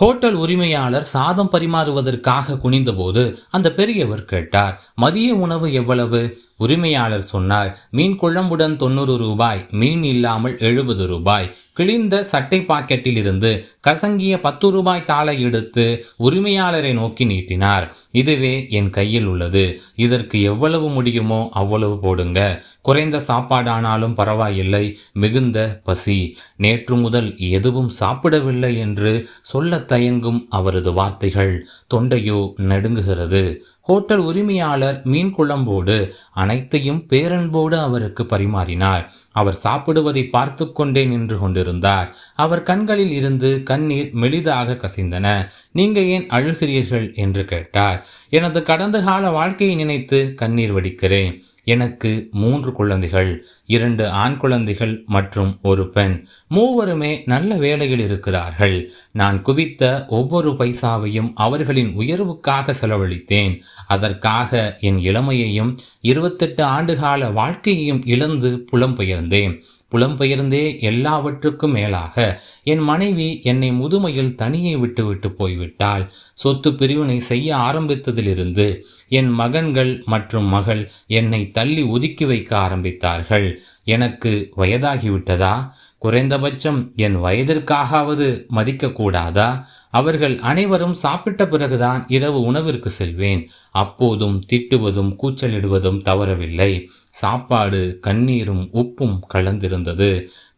Hotel உரிமையாளர் சாதம் பரிமாறுவதற்காக குனிந்தபோது அந்த பெரியவர் கேட்டார் மதிய உணவு எவ்வளவு? உரிமையாளர் சொன்னார் மீன் குழம்புடன் தொண்ணூறு ரூபாய் மீன் இல்லாமல் எழுபது ரூபாய். கிழிந்த சட்டை பாக்கெட்டில் இருந்து கசங்கிய பத்து ரூபாய் தாளை எடுத்து உரிமையாளரை நோக்கி நீட்டினார். இதுவே என் கையில் உள்ளது. இதற்கு எவ்வளவு முடியுமோ அவ்வளவு போடுங்க. குறைந்த சாப்பாடானாலும் பரவாயில்லை. மிகுந்த பசி. நேற்று முதல் எதுவும் சாப்பிடவில்லை என்று சொல்ல தயங்கும் அவரது வார்த்தைகள் தொண்டையோ நடுங்குகிறது. ஹோட்டல் உரிமையாளர் மீன் குழம்போடு அனைத்தையும் பேரன்போடு அவருக்கு பரிமாறினார். அவர் சாப்பிடுவதை பார்த்து கொண்டே நின்று கொண்டிருந்தார். அவர் கண்களில் இருந்து கண்ணீர் மெலிதாக கசிந்தன. நீங்க ஏன் அழுகிறீர்கள்? என்று கேட்டார். எனது கடந்த கால வாழ்க்கையை நினைத்து கண்ணீர் வடிக்கிறேன். எனக்கு மூன்று குழந்தைகள் இரண்டு ஆண் குழந்தைகள் மற்றும் ஒரு பெண். மூவருமே நல்ல வேலையில் இருக்கிறார்கள். நான் குவித்த ஒவ்வொரு பைசாவையும் அவர்களின் உயர்வுக்காக செலவழித்தேன். அதற்காக என் இளமையையும் இருபத்தெட்டு ஆண்டுகால வாழ்க்கையையும் இழந்து புலம்பெயர்ந்தேன். புலம்பெயர்ந்தே எல்லாவற்றுக்கும் மேலாக என் மனைவி என்னை முதுமையில் தனியே விட்டுவிட்டு போய்விட்டாள். சொத்து பிரிவினை செய்ய ஆரம்பித்ததிலிருந்து என் மகன்கள் மற்றும் மகள் என்னை தள்ளி ஒதுக்கி வைக்க ஆரம்பித்தார்கள். எனக்கு வயதாகிவிட்டதா? குறைந்தபட்சம் என் வயதிற்காகவது மதிக்கக்கூடாதா அவர்கள் அனைவரும் சாப்பிட்ட பிறகுதான் இரவு உணவிற்கு செல்வேன். அப்போதும் திட்டுவதும் கூச்சலிடுவதும் தவறவில்லை. சாப்பாடு கண்ணீரும் உப்பும் கலந்திருந்தது.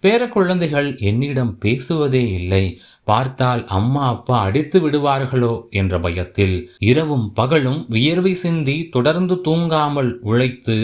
பேர குழந்தைகள் என்னிடம் பேசுவதே இல்லை. பார்த்தால் அம்மா அப்பா அடித்து விடுவார்களோ என்ற பயத்தில் இரவும் பகலும் வியர்வை சிந்தி தொடர்ந்து தூங்காமல் உழைத்து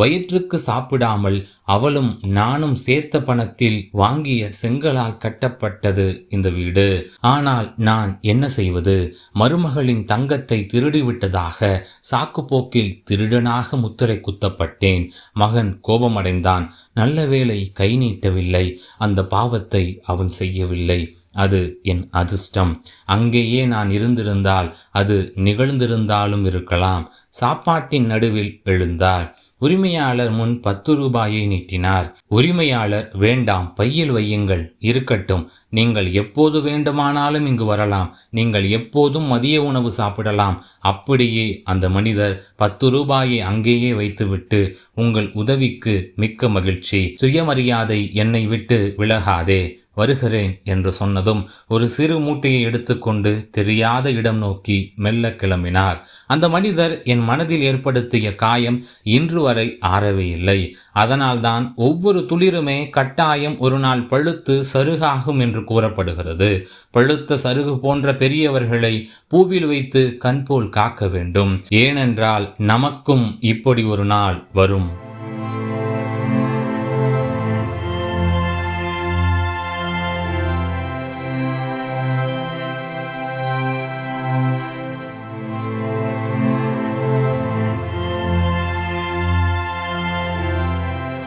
வயிற்றுக்கு சாப்பிடாமல் அவளும் நானும் சேர்த்த பணத்தில் வாங்கிய செங்கலால் கட்டப்பட்டது இந்த வீடு. ஆனால் நான் என்ன செய்வது? மருமகளின் தங்கத்தை திருடிவிட்டதாக சாக்குப்போக்கில் திருடனாக முத்திரை குத்தப்பட்டேன். மகன் கோபமடைந்தான். நல்ல வேளை கை நீட்டவில்லை. அந்த பாவத்தை அவன் செய்யவில்லை. அது என் அதிர்ஷ்டம். அங்கேயே நான் இருந்திருந்தால் அது நிகழ்ந்திருந்தாலும் இருக்கலாம். சாப்பாட்டின் நடுவில் எழுந்தார் உரிமையாளர் முன் பத்து ரூபாயை நீட்டினார். உரிமையாளர் வேண்டாம் பையில் வையுங்கள். இருக்கட்டும். நீங்கள் எப்போது வேண்டுமானாலும் இங்கு வரலாம். நீங்கள் எப்போதும் மதிய உணவு சாப்பிடலாம். அப்படியே அந்த மனிதர் பத்து ரூபாயை அங்கேயே வைத்துவிட்டு உங்கள் உதவிக்கு மிக்க மகிழ்ச்சி. சுயமரியாதை என்னை விட்டு விலகாதே. வருகிறேன் என்று சொன்னதும் ஒரு சிறு மூட்டையை எடுத்துக்கொண்டு தெரியாத இடம் நோக்கி மெல்ல கிளம்பினார். அந்த மனிதர் என் மனதில் ஏற்படுத்திய காயம் இன்று வரை ஆறவே இல்லை. அதனால்தான் ஒவ்வொரு துளிருமே கட்டாயம் ஒரு நாள் பழுத்து சருகாகும் என்று கூறப்படுகிறது. பழுத்த சருகு போன்ற பெரியவர்களை பூவில் வைத்து கண் போல் காக்க வேண்டும். ஏனென்றால் நமக்கும் இப்படி ஒரு நாள் வரும்.